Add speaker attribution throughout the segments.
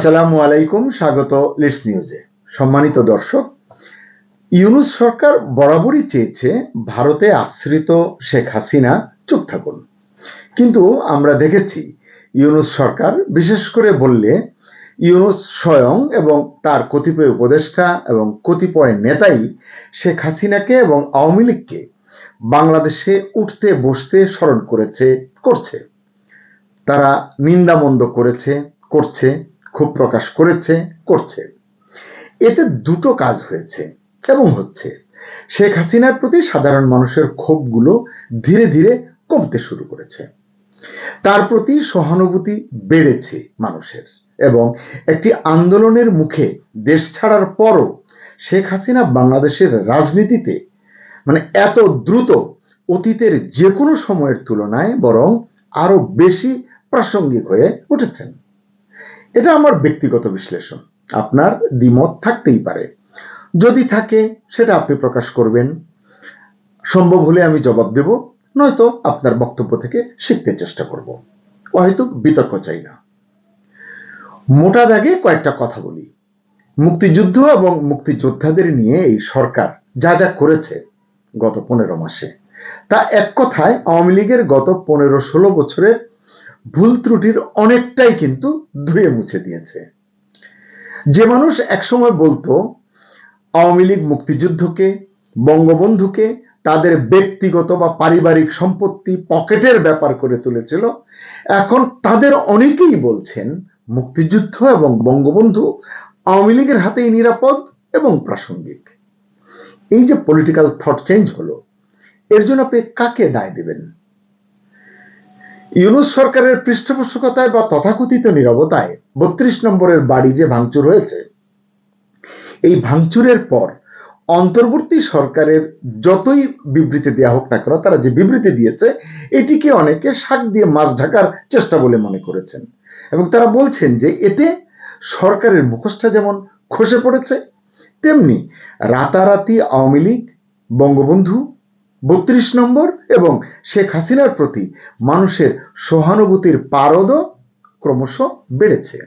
Speaker 1: আসসালামু আলাইকুম, স্বাগত লিটস নিউজে সম্মানিত দর্শক, ইউনুস সরকার বরাবরই চেয়েছে ভারতে আশ্রিত শেখ হাসিনা চুপ থাকুন। কিন্তু আমরা দেখেছি, ইউনুস সরকার বিশেষ করে বললে, ইউনুস স্বয়ং এবং তার কতিপয় উপদেষ্টা এবং কতিপয় নেতাই শেখ হাসিনাকে এবং আওয়ামী লীগকে বাংলাদেশে উঠতে, বসতে স্মরণ করেছে, করছে। তারা নিন্দামন্দ করেছে, করছে। ক্ষোভ প্রকাশ করেছে, করছে। এতে দুটো কাজ হয়েছে এবং হচ্ছে। শেখ হাসিনার প্রতি সাধারণ মানুষের ক্ষোভগুলো ধীরে ধীরে কমতে শুরু করেছে। তার প্রতি সহানুভূতি বেড়েছে মানুষের এবং একটি আন্দোলনের মুখে দেশ ছাড়ার পরও শেখ হাসিনা বাংলাদেশের রাজনীতিতে মানে এত দ্রুত অতীতের যে কোনো সময়ের তুলনায় বরং আরও বেশি প্রাসঙ্গিক হয়ে উঠেছেন। এটা আমার ব্যক্তিগত বিশ্লেষণ। আপনার দ্বিমত থাকতেই পারে। যদি থাকে, সেটা আপনি প্রকাশ করবেন। সম্ভব হলে আমি জবাব দেব, নয়তো আপনার বক্তব্য থেকে শিখতে চেষ্টা করব। হয়তো বিতর্ক চাই না। মোটা দাগে কয়েকটা কথা বলি। মুক্তিযুদ্ধ এবং মুক্তিযোদ্ধাদের নিয়ে এই সরকার যা যা করেছে গত পনেরো মাসে, তা এক কথায় আওয়ামী লীগের গত পনেরো ষোলো বছরের ভুল ত্রুটির অনেকটাই কিন্তু ধুয়ে মুছে দিয়েছে। যে মানুষ একসময় বলতো, আওয়ামী লীগ মুক্তিযুদ্ধকে, বঙ্গবন্ধুকে, তাদের ব্যক্তিগত বা পারিবারিক সম্পত্তি পকেটের ব্যাপার করে তুলেছিল, এখন তাদের অনেকেই বলছেন মুক্তিযুদ্ধ এবং বঙ্গবন্ধু আওয়ামী লীগের হাতেই নিরাপদ এবং প্রাসঙ্গিক। এই যে পলিটিক্যাল থট চেঞ্জ হলো, এর জন্য আপনি কাকে দায় দেবেন? ইউনুস সরকারের পৃষ্ঠপোষকতায় বা তথাকথিত নিরবতায় বত্রিশ নম্বরের বাড়ি যে ভাঙচুর হয়েছে, এই ভাঙচুরের পর অন্তর্বর্তী সরকারের যতই বিবৃতি দেওয়া হোক না কেন, তারা যে বিবৃতি দিয়েছে, এটিকে অনেকে শাক দিয়ে মাছ ঢাকার চেষ্টা বলে মনে করেছেন। এবং তারা বলছেন যে এতে সরকারের মুখোশটা যেমন খসে পড়েছে, তেমনি রাতারাতি আওয়ামী লীগ, বঙ্গবন্ধু বত্রিশ নম্বর এবং শেখ হাসিনার প্রতি মানুষের সহানুভূতির পারদও ক্রমশ বেড়েছে।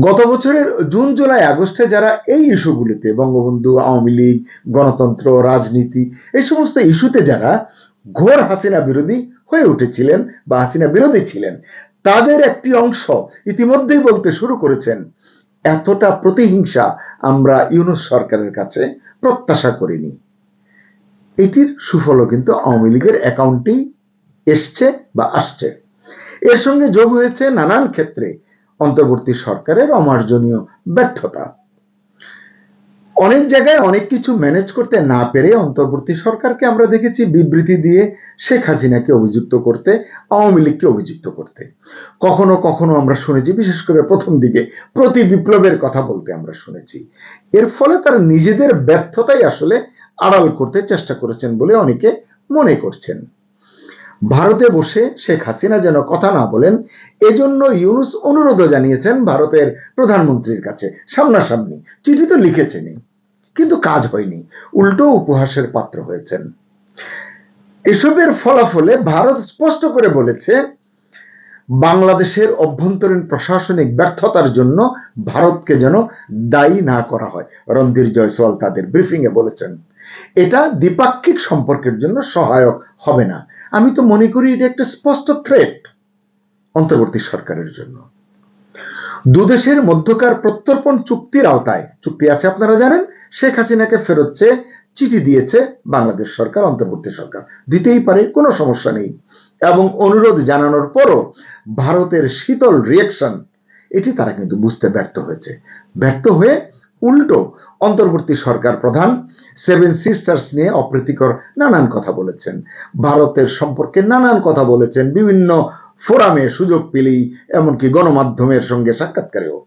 Speaker 1: গত বছরের জুন, জুলাই, আগস্টে যারা এই ইস্যুগুলিতে বঙ্গবন্ধু, আওয়ামী লীগ, গণতন্ত্র, রাজনীতি এই সমস্ত ইস্যুতে যারা ঘোর হাসিনা বিরোধী হয়ে উঠেছিলেন বা হাসিনা বিরোধী ছিলেন, তাদের একটি অংশ ইতিমধ্যেই বলতে শুরু করেছেন, এতটা প্রতিহিংসা আমরা ইউনুস সরকারের কাছে প্রত্যাশা করিনি। এটির সুফলও কিন্তু আওয়ামী লীগের অ্যাকাউন্টেই এসছে বা আসছে। এর সঙ্গে যোগ হয়েছে নানান ক্ষেত্রে অন্তর্বর্তী সরকারের অমার্জনীয় ব্যর্থতা। অনেক জায়গায় অনেক কিছু ম্যানেজ করতে না পেরে অন্তর্বর্তী সরকারকে আমরা দেখেছি বিবৃতি দিয়ে শেখ হাসিনাকে অভিযুক্ত করতে, আওয়ামী লীগকে অভিযুক্ত করতে। কখনো কখনো আমরা শুনেছি, বিশেষ করে প্রথম দিকে প্রতি বিপ্লবের কথা বলতে আমরা শুনেছি। এর ফলে তারা নিজেদের ব্যর্থতাই আসলে আড়াল করতে চেষ্টা করেছেন বলে অনেকে মনে করছেন। ভারতে বসে শেখ হাসিনা যেন কথা না বলেন, এজন্য ইউনুস অনুরোধও জানিয়েছেন ভারতের প্রধানমন্ত্রীর কাছে, সামনাসামনি। চিঠি তো লিখেছেনই, কিন্তু কাজ হয়নি, উল্টো উপহাসের পাত্র হয়েছেন। এসবের ফলাফলে ভারত স্পষ্ট করে বলেছে বাংলাদেশের অভ্যন্তরীণ প্রশাসনিক ব্যর্থতার জন্য ভারতকে যেন দায়ী না করা হয়। রণধীর জয়সওয়াল তাদের ব্রিফিং এ বলেছেন, এটা দ্বিপাক্ষিক সম্পর্কের জন্য সহায়ক হবে না। আমি তো মনে করি এটা একটা স্পষ্ট থ্রেট অন্তর্বর্তী সরকারের জন্য। দুদেশের মধ্যকার প্রত্যর্পণ চুক্তির আওতায়, চুক্তি আছে আপনারা জানেন, শেখ হাসিনাকে ফেরত চেয়ে চিঠি দিয়েছে বাংলাদেশ সরকার, অন্তর্বর্তী সরকার। দিতেই পারে, কোনো সমস্যা নেই। এবং অনুরোধ জানানোর পরও ভারতের শীতল রিয়েকশন এটি তারা কিন্তু বুঝতে ব্যর্থ হয়েছে। ব্যর্থ হয়ে উল্টো অন্তর্বর্তী সরকার প্রধান সেভেন সিস্টার্স নিয়ে অপ্রীতিকর নানান কথা বলেছেন। ভারতের সম্পর্কে নানান কথা বলেছেন বিভিন্ন ফোরামে সুযোগ পেলেই, এমনকি গণমাধ্যমের সঙ্গে সাক্ষাৎকারেও।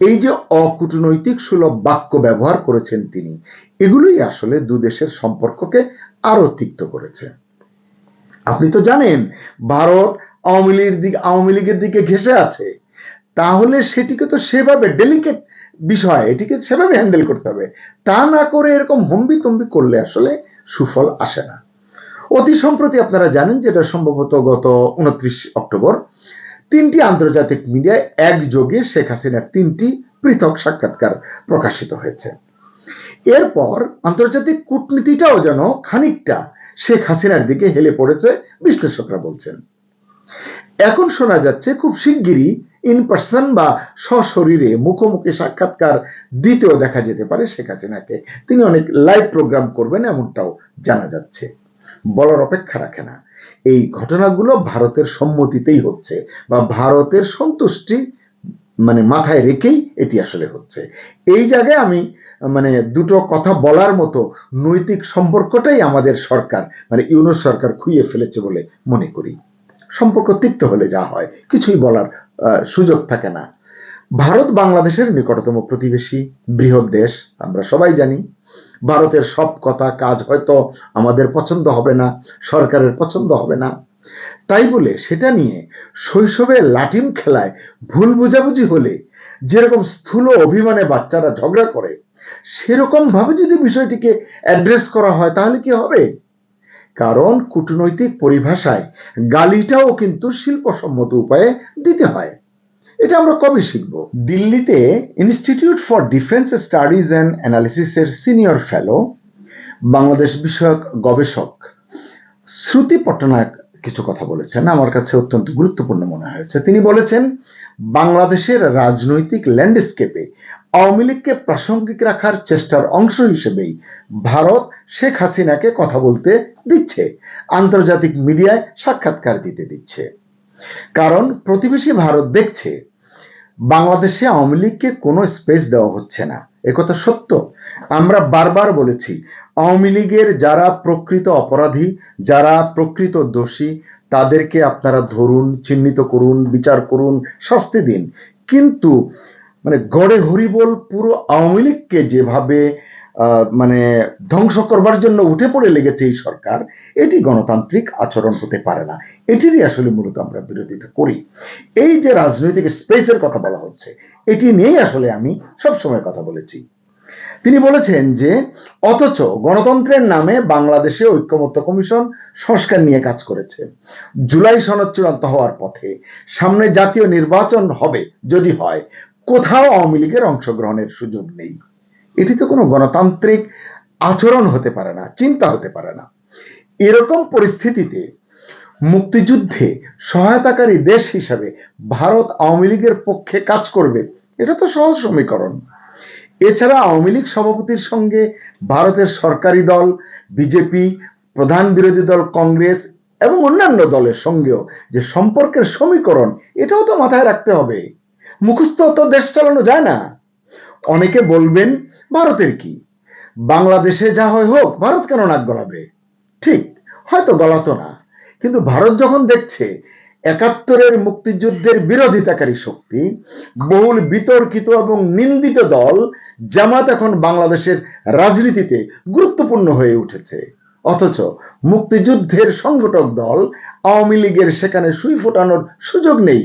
Speaker 1: এই যে অকূটনৈতিক সুলভ বাক্য ব্যবহার করেছেন তিনি, এগুলোই আসলে দুদেশের সম্পর্ককে আরও তিক্ত করেছে। আপনি তো জানেন, ভারত আওয়ামী লীগের দিকে, আওয়ামী লীগের দিকে ঘেসে আছে। তাহলে সেটিকে তো সেভাবে ডেলিকেট বিষয়, এটিকে সেভাবে হ্যান্ডেল করতে হবে। তা না করে এরকম হম্বি তম্বি করলে আসলে সুফল আসে না। অতি সম্প্রতি আপনারা জানেন যেটা সম্ভবত গত উনত্রিশ অক্টোবর, তিনটি আন্তর্জাতিক মিডিয়ায় একযোগে শেখ হাসিনার তিনটি পৃথক সাক্ষাৎকার প্রকাশিত হয়েছে। এরপর আন্তর্জাতিক কূটনীতিটাও যেন খানিকটা শেখ হাসিনার দিকে হেলে পড়েছে বিশ্লেষকরা বলছেন। এখন শোনা যাচ্ছে খুব শিগগিরই ইন পার্সন বা সশরীরে মুখোমুখি সাক্ষাৎকার দিতেও দেখা যেতে পারে শেখ হাসিনাকে। তিনি অনেক লাইভ প্রোগ্রাম করবেন এমনটাও জানা যাচ্ছে। বলার অপেক্ষা রাখে না। এই ঘটনাগুলো ভারতের সম্মতিতেই হচ্ছে বা ভারতের সন্তুষ্টি মানে মাথায় রেখেই এটি আসলে হচ্ছে। এই জায়গায় আমি মানে দুটো কথা বলার মতো নৈতিক সম্পর্কটাই আমাদের সরকার মানে ইউনুস সরকার খুইয়ে ফেলেছে বলে মনে করি। সম্পর্ক তিক্ত হলে যা হয়, কিছুই বলার সুযোগ থাকে না। ভারত বাংলাদেশের নিকটতম প্রতিবেশী, বৃহৎ দেশ, আমরা সবাই জানি। ভারতের সব কথা, কাজ হয়তো আমাদের পছন্দ হবে না, সরকারের পছন্দ হবে না। তাই বলে সেটা নিয়ে শৈশবে লাটিম খেলায় ভুল বোঝাবুঝি হলে যেরকম স্থূল অভিমানে বাচ্চারা ঝগড়া করে, সেরকম ভাবে যদি বিষয়টিকে অ্যাড্রেস করা হয় তাহলে কি হবে? কারণ কূটনৈতিক পরিভাষায় গালিটাও কিন্তু শিল্পসম্মত উপায়ে দিতে হয়। এটা আমরা কবে শিখব? দিল্লিতে institute for defence studies and অ্যানালিসিসের senior fellow Bangladesh বিষয়ক গবেষক শ্রুতি পট্টনায়ক কিছু কথা বলেছেন। আমার কাছে অত্যন্ত গুরুত্বপূর্ণ মনে হয়েছে। তিনি বলেছেন, বাংলাদেশের রাজনৈতিক ল্যান্ডস্কেপে আওয়ামী লীগকে প্রাসঙ্গিক রাখার চেষ্টার অংশ হিসেবেই ভারত শেখ হাসিনাকে কথা বলতে দিচ্ছে, আন্তর্জাতিক মিডিয়ায় সাক্ষাৎকার দিতে দিচ্ছে। কারণ প্রতিবেশী ভারত দেখছে, বাংলাদেশে আওয়ামী লীগকে কোনো স্পেস দেওয়া হচ্ছে না। একথা সত্য। আমরা বারবার বলেছি, আওয়ামী লীগের যারা প্রকৃত অপরাধী, যারা প্রকৃত দোষী, তাদেরকে আপনারা ধরুন, চিহ্নিত করুন, বিচার করুন, শাস্তি দিন। কিন্তু মানে গড়ে হরিবোল পুরো আওয়ামী লীগকে যেভাবে মানে ধ্বংস করবার জন্য উঠে পড়ে লেগেছে এই সরকার, এটি গণতান্ত্রিক আচরণ হতে পারে না। এটিরই আসলে মূলত আমরা বিরোধিতা করি। এই যে রাজনৈতিক স্পেসের কথা বলা হচ্ছে, এটি নিয়েই আসলে আমি সবসময় কথা বলেছি। তিনি বলেছেন যে, অথচ গণতন্ত্রের নামে বাংলাদেশে ঐক্যমত্য কমিশন সংস্কার নিয়ে কাজ করেছে। জুলাই সনদ চূড়ান্ত হওয়ার পথে সামনে জাতীয় নির্বাচন হবে, যদি হয়, কোথাও আওয়ামী লীগের অংশগ্রহণের সুযোগ নেই। এটি তো কোনো গণতান্ত্রিক আচরণ হতে পারে না, চিন্তা হতে পারে না। এরকম পরিস্থিতিতে মুক্তিযুদ্ধে সহায়তাকারী দেশ হিসাবে ভারত আওয়ামী লীগের পক্ষে কাজ করবে, এটা তো সহজ সমীকরণ। এছাড়া আওয়ামী লীগ সভাপতির সঙ্গে ভারতের সরকারি দল, বিজেপি, প্রধান বিরোধী দল কংগ্রেস এবং অন্যান্য দলের সঙ্গেও যে সম্পর্কের সমীকরণ, এটাও তো মাথায় রাখতে হবে। মুখস্থ তো দেশ চালানো যায় না। অনেকে বলবেন, ভারতের কি? বাংলাদেশে যা হয় হোক, ভারত কেন নাক গলাবে? ঠিক, হয়তো গলাতো না। কিন্তু ভারত যখন দেখছে একাত্তরের মুক্তিযুদ্ধের বিরোধিতাকারী শক্তি, বহুল বিতর্কিত এবং নিন্দিত দল, জামাত এখন বাংলাদেশের রাজনীতিতে গুরুত্বপূর্ণ হয়ে উঠেছে। অথচ মুক্তিযুদ্ধের সংগঠক দল আওয়ামী লীগের সেখানে সুই ফোটানোর সুযোগ নেই।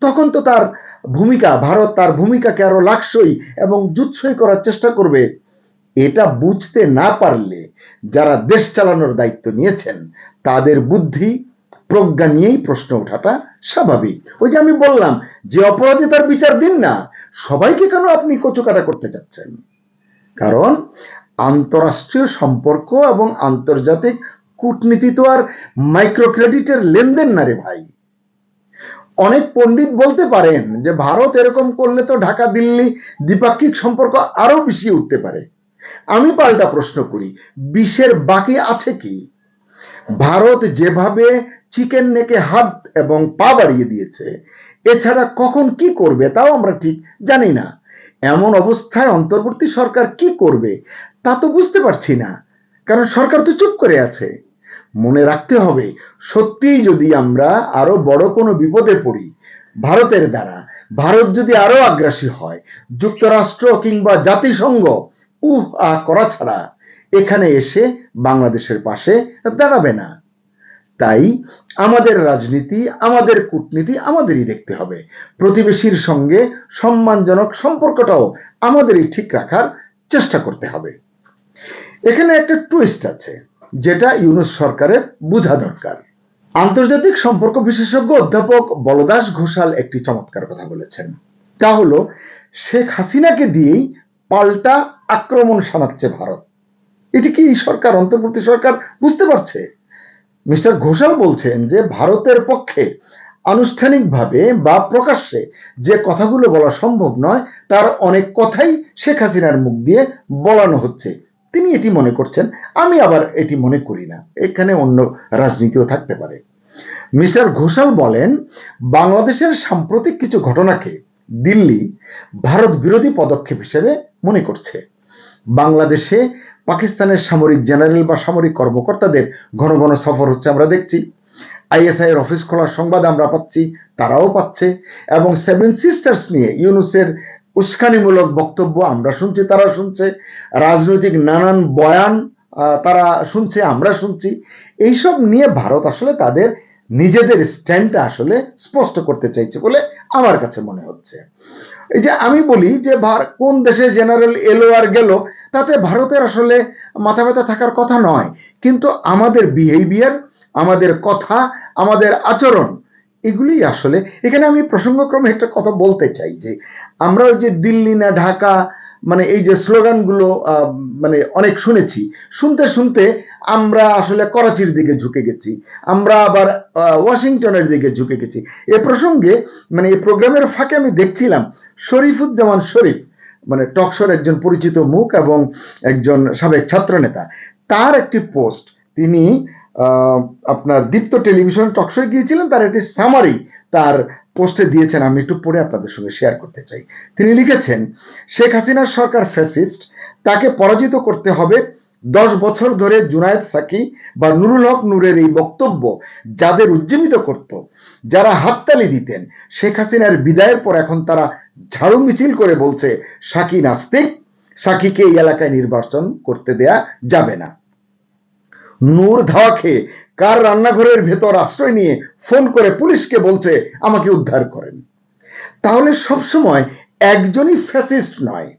Speaker 1: তখন তো তার ভূমিকা, ভারত তার ভূমিকাকে আরও লাকসই এবং জুৎসই করার চেষ্টা করবে। এটা বুঝতে না পারলে যারা দেশ চালানোর দায়িত্ব নিয়েছেন, তাদের বুদ্ধি প্রজ্ঞা নিয়েই প্রশ্ন ওঠাটা স্বাভাবিক। ওই যে আমি বললাম, যে অপরাধী তার বিচার দিন না, সবাইকে কেন আপনি কচুকাটা করতে চাচ্ছেন? কারণ আন্তরাষ্ট্রীয় সম্পর্ক এবং আন্তর্জাতিক কূটনীতি তো আর মাইক্রো ক্রেডিটের লেনদেন না রে ভাই। অনেক পণ্ডিত বলতে পারেন যে, ভারত এরকম করলে তো ঢাকা দিল্লি দ্বিপাক্ষিক সম্পর্ক আরও বেশি উঠতে পারে। আমি পাল্টা প্রশ্ন করি বিশ্বের বাকি আছে কি? ভারত যেভাবে চিকেন নেকে হাত এবং পা বাড়িয়ে দিয়েছে, এছাড়া কখন কি করবে তাও আমরা ঠিক জানি না। এমন অবস্থায় অন্তর্বর্তী সরকার কি করবে তা তো বুঝতে পারছি না, কারণ সরকার তো চুপ করে আছে। মনে রাখতে হবে, সত্যিই যদি আমরা আরও বড় কোনো বিপদে পড়ি, ভারতের দ্বারা, ভারত যদি আরও আগ্রাসী হয়, যুক্তরাষ্ট্র কিংবা জাতিসংঘ, উহ আহ করা ছাড়া এখানে এসে বাংলাদেশের পাশে দাঁড়াবে না। তাই আমাদের রাজনীতি, আমাদের কূটনীতি আমাদেরই দেখতে হবে। প্রতিবেশীর সঙ্গে সম্মানজনক সম্পর্কটাও আমাদেরই ঠিক রাখার চেষ্টা করতে হবে। এখানে একটা টুইস্ট আছে, যেটা ইউনুস সরকারের বোঝা দরকার। আন্তর্জাতিক সম্পর্ক বিশেষজ্ঞ অধ্যাপক বলদাস ঘোষাল একটি চমৎকার কথা বলেছেন। তা হলো, শেখ হাসিনাকে দিয়েই পাল্টা আক্রমণ শানাচ্ছে ভারত। এটি কি সরকার, অন্তর্বর্তী সরকার বুঝতে পারছে? মিস্টার ঘোষাল বলছেন যে ভারতের পক্ষে আনুষ্ঠানিকভাবে বা প্রকাশ্যে যে কথাগুলো বলা সম্ভব নয়, তার অনেক কথাই শেখ হাসিনার মুখ দিয়ে বলানো হচ্ছে। তিনি এটি মনে করছেন, আমি আবার এটি মনে করি না। এখানে অন্য রাজনীতিও থাকতে পারে। মিস্টার ঘোষাল বলেন, বাংলাদেশের সাম্প্রতিক কিছু ঘটনাকে দিল্লি ভারত বিরোধী পদক্ষেপ হিসেবে মনে করছে। বাংলাদেশে পাকিস্তানের সামরিক জেনারেল বা সামরিক কর্মকর্তাদের ঘন ঘন সফর হচ্ছে, আমরা দেখছি। আইএসআই এর অফিস খোলার সংবাদ আমরা পাচ্ছি, তারাও পাচ্ছে। এবং সেভেন সিস্টার্স নিয়ে ইউনুসের উস্কানিমূলক বক্তব্য আমরা শুনছি, তারা শুনছে। রাজনৈতিক নানান বয়ান তারা শুনছে, আমরা শুনছি। এইসব নিয়ে ভারত আসলে তাদের নিজেদের স্ট্যান্ডটা আসলে স্পষ্ট করতে চাইছে বলে আমার কাছে মনে হচ্ছে। এই যে আমি বলি যে কোন দেশে জেনারেল এলো আর গেল, তাতে ভারতের আসলে মাথা ব্যথা থাকার কথা নয়। কিন্তু আমাদের বিহেভিয়ার, আমাদের কথা, আমাদের আচরণ, এগুলি আসলে এখানে আমি প্রসঙ্গক্রমে একটা কথা বলতে চাই যে, আমরা যে দিল্লি না ঢাকা মানে এই যে স্লোগানগুলো মানে অনেক শুনেছি। শুনতে শুনতে আমরা আসলে করাচির দিকে ঝুঁকে গেছি। আমরা আবার ওয়াশিংটনের দিকে ঝুঁকে গেছি। এ প্রসঙ্গে মানে এই প্রোগ্রামের ফাঁকে আমি দেখছিলাম, শরীফুজ্জামান শরীফ মানে টকশোর একজন পরিচিত মুখ এবং একজন সাবেক ছাত্রনেতা। তার একটি পোস্ট, তিনি আপনার দীপ্ত টেলিভিশন টকশোয় গিয়েছিলেন, তার একটি সামারি তার পোস্টে দিয়েছেন, আমি একটু পড়ে আপনাদের সঙ্গে শেয়ার করতে চাই। তিনি লিখেছেন, শেখ হাসিনার সরকার ফ্যাসিস্ট তাকে পরাজিত করতে হবে দশ বছর ধরে জুনায়দ সাকি বা নুরুল হক নূরের এই বক্তব্য যাদের উজ্জীবিত করত, যারা হাততালি দিতেন। শেখ হাসিনার বিদায়ের পর এখন তারা ঝাড়ু মিছিল করে বলছে, সাকি নাস্তিক, সাকিকে এই এলাকায় নির্বাচন করতে দেয়া যাবে না। নূর ধাওয়া খেয়ে কার রান্নাঘরের ভেতর আশ্রয় নিয়ে ফোন করে পুলিশকে বলছে, আমাকে উদ্ধার করেন। তাহলে সবসময় একজনই ফ্যাসিস্ট নয়।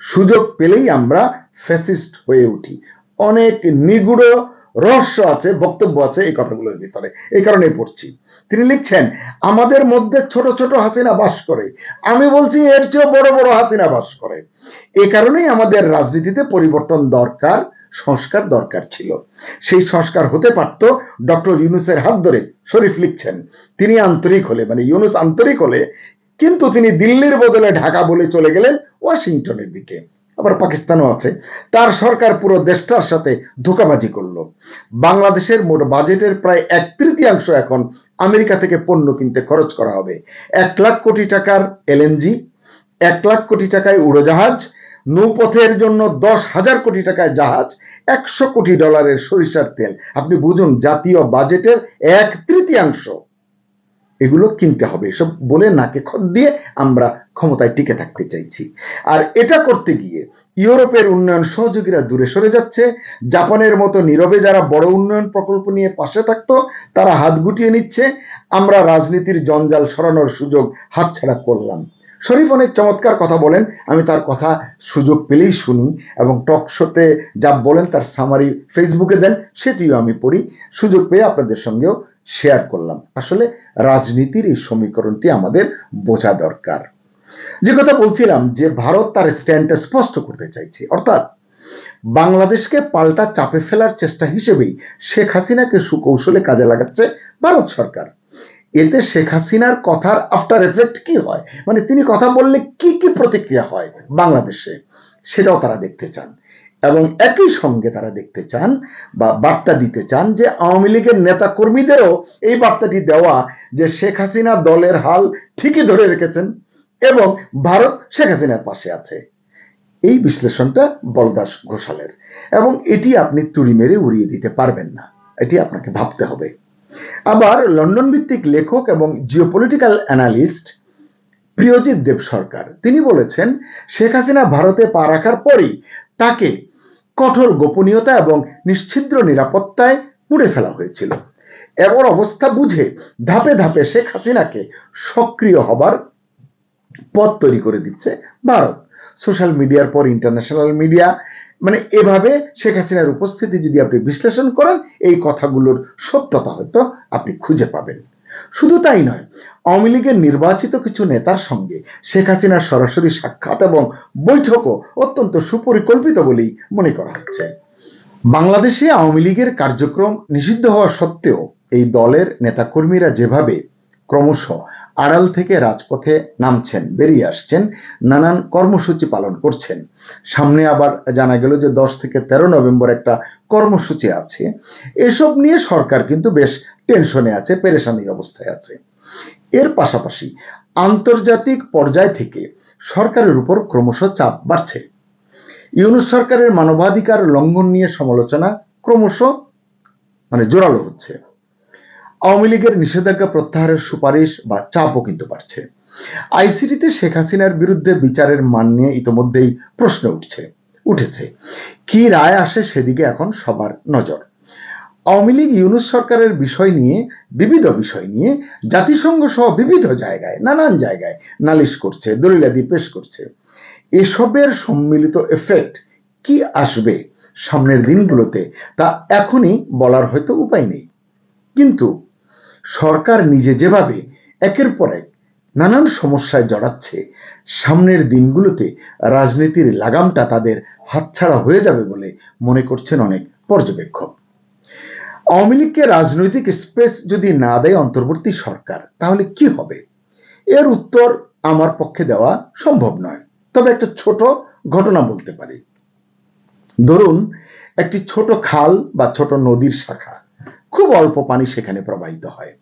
Speaker 1: সুযোগ পেলেই আমরা ফ্যাসিস্ট হয়ে উঠি। অনেক নিগুড় রহস্য আছে, বক্তব্য আছে এই কথাগুলোর ভিতরে। এই কারণে পড়ছি। তিনি লিখছেন, আমাদের মধ্যে ছোট ছোট হাসিনা বাস করে। আমি বলছি, এর চেয়েও বড় বড় হাসিনা বাস করে। এ কারণেই আমাদের রাজনীতিতে পরিবর্তন দরকার, সংস্কার দরকার ছিল। সেই সংস্কার হতে পারত ডক্টর ইউনুসের হাত ধরে, শরীফ লিখছেন। তিনি আন্তরিক হলে মানে ইউনুস আন্তরিক হলে, কিন্তু তিনি দিল্লির বদলে ঢাকা বলে চলে গেলেন ওয়াশিংটনের দিকে। আবার পাকিস্তানও আছে। তার সরকার পুরো দেশটার সাথে ধোকাবাজি করল। বাংলাদেশের মোট বাজেটের প্রায় এক তৃতীয়াংশ এখন আমেরিকা থেকে পণ্য কিনতে খরচ করা হবে। এক লাখ কোটি টাকার এলএনজি এক লাখ কোটি টাকায় উড়োজাহাজ, নৌপথের জন্য দশ হাজার কোটি টাকায় জাহাজ, একশো কোটি ডলারের সরিষার তেল। আপনি বুঝুন, জাতীয় বাজেটের এক তৃতীয়াংশ। এগুলো কিনতে হবে। এসব বলে নাকে খত দিয়ে আমরা ক্ষমতায় টিকে থাকতে চাইছি। আর এটা করতে গিয়ে ইউরোপের উন্নয়ন সহযোগীরা দূরে সরে যাচ্ছে। জাপানের মতো নীরবে যারা বড় উন্নয়ন প্রকল্প নিয়ে পাশে থাকতো, তারা হাত গুটিয়ে নিচ্ছে। আমরা রাজনীতির জঞ্জাল সরানোর সুযোগ হাতছাড়া করলাম। শরীফ অনেক চমৎকার কথা বলেন, আমি তার কথা সুযোগ পেলেই শুনি এবং টক শোতে যা বলেন তার সামারি ফেসবুকে দেন, সেটিও আমি পড়ি। সুযোগ পেয়ে আপনাদের সঙ্গেও শেয়ার করলাম। আসলে রাজনীতির এই সমীকরণটি আমাদের বোঝা দরকার। যে কথা বলছিলাম যে ভারত তার স্ট্যান্ডটা স্পষ্ট করতে চাইছে, অর্থাৎ বাংলাদেশকে পাল্টা চাপে ফেলার চেষ্টা হিসেবেই শেখ হাসিনাকে সুকৌশলে কাজে লাগাচ্ছে ভারত সরকার। এতে শেখ হাসিনার কথার আফটার এফেক্ট কি হয়? মানে তিনি কথা বললে কি কি প্রতিক্রিয়া হয় বাংলাদেশে? সেটাও তারা দেখতে চান। এবং একই সঙ্গে তারা দেখতে চান বা বার্তা দিতে চান যে আওয়ামী লীগের নেতা কর্মীদেরও এই বার্তাটি দেওয়া যে শেখ হাসিনা দলের হাল ঠিকই ধরে রেখেছেন এবং ভারত শেখ হাসিনার পাশে আছে। এই বিশ্লেষণটা বলদাস ঘোষালের। এবং এটি আপনি তুড়ি মেরে উড়িয়ে দিতে পারবেন না। এটি আপনাকে ভাবতে হবে। আবার লন্ডন ভিত্তিক লেখক এবং জিওপলিটিক্যাল অ্যানালিস্ট প্রিয়জিৎ দেব সরকার, তিনি বলেছেন, শেখ হাসিনা ভারতে পা রাখার পরই তাকে কঠোর গোপনীয়তা এবং নিশ্ছিদ্র নিরাপত্তায় মুড়ে ফেলা হয়েছিল। এমন অবস্থা বুঝে ধাপে ধাপে শেখ হাসিনাকে সক্রিয় হবার পথ তৈরি করে দিচ্ছে ভারত। সোশ্যাল মিডিয়ার পর ইন্টারন্যাশনাল মিডিয়া। মানে এভাবে শেখ হাসিনার উপস্থিতি যদি আপনি বিশ্লেষণ করেন, এই কথাগুলোর সত্যতা হয়তো আপনি খুঁজে পাবেন। শুধু তাই নয়, আওয়ামী লীগের নির্বাচিত কিছু নেতার সঙ্গে শেখ হাসিনার সরাসরি সাক্ষাৎ এবং বৈঠকও অত্যন্ত সুপরিকল্পিত বলেই মনে করা হচ্ছে। বাংলাদেশে আওয়ামী লীগের কার্যক্রম নিষিদ্ধ হওয়া সত্ত্বেও এই দলের নেতাকর্মীরা যেভাবে ক্রমশ আড়াল থেকে রাজপথে নামছেন, বেরিয়ে আসছেন, নানান কর্মসূচি পালন করছেন। সামনে আবার জানা গেল যে দশ থেকে তেরো নভেম্বর একটা কর্মসূচি আছে। এসব নিয়ে সরকার কিন্তু বেশ টেনশনে আছে, পেরেশানির অবস্থায় আছে। এর পাশাপাশি আন্তর্জাতিক পর্যায় থেকে সরকারের উপর ক্রমশ চাপ বাড়ছে। ইউনুস সরকারের মানবাধিকার লঙ্ঘন নিয়ে সমালোচনা ক্রমশ মানে জোরালো হচ্ছে। আওয়ামী লীগের নিষেধাজ্ঞা প্রত্যাহারের সুপারিশ বা চাপও কিন্তু বাড়ছে। আইসিটিতে শেখ হাসিনার বিরুদ্ধে বিচারের মান নিয়ে ইতোমধ্যেই প্রশ্ন উঠছে, উঠেছে। কি রায় আসে সেদিকে এখন সবার নজর। আওয়ামী লীগ ইউনুস সরকারের বিষয় নিয়ে, বিবিধ বিষয় নিয়ে জাতিসংঘ সহ বিবিধ জায়গায়, নানান জায়গায় নালিশ করছে, দলিলাদি পেশ করছে। এসবের সম্মিলিত এফেক্ট কি আসবে সামনের দিনগুলোতে তা এখনই বলার হয়তো উপায় নেই। কিন্তু সরকার নিজে যেভাবে একের পর এক নানান সমস্যায় জড়াচ্ছে, সামনের দিনগুলোতে রাজনীতির লাগামটা তাদের হাতছাড়া হয়ে যাবে বলে মনে করছেন অনেক পর্যবেক্ষক। আওয়ামী লীগকে রাজনৈতিক স্পেস যদি না দেয় অন্তর্বর্তী সরকার, তাহলে কি হবে? এর উত্তর আমার পক্ষে দেওয়া সম্ভব নয়। তবে একটা ছোট ঘটনা বলতে পারি। ধরুন, একটি ছোট খাল বা ছোট নদীর শাখা। খুব অল্প পানি সেখানে প্রবাহিত হয়।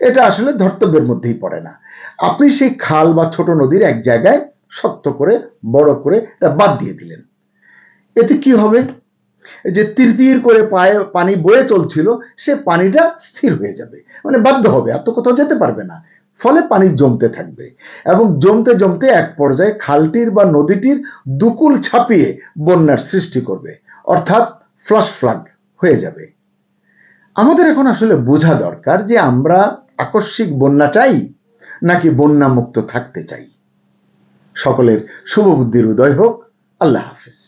Speaker 1: এটা আসলে ধর্তব্যের মধ্যেই পড়ে না। আপনি সেই খাল বা ছোট নদীর এক জায়গায় শক্ত করে, বড় করে বাদ দিয়ে দিলেন। এতে কি হবে? যে তীর করে পায়ে পানি বয়ে চলছিল, সে পানিটা স্থির হয়ে যাবে। মানে বাধ্য হবে, আর তো কোথাও যেতে পারবে না। ফলে পানি জমতে থাকবে এবং জমতে জমতে এক পর্যায়ে খালটির বা নদীটির দুকুল ছাপিয়ে বন্যার সৃষ্টি করবে। অর্থাৎ ফ্লাশ ফ্লাড হয়ে যাবে। আমাদের এখন আসলে বোঝা দরকার যে আমরা আকস্মিক বন্যা চাই নাকি বন্যা মুক্ত থাকতে চাই। সকলের শুভ বুদ্ধির উদয় হোক। আল্লাহ হাফিজ।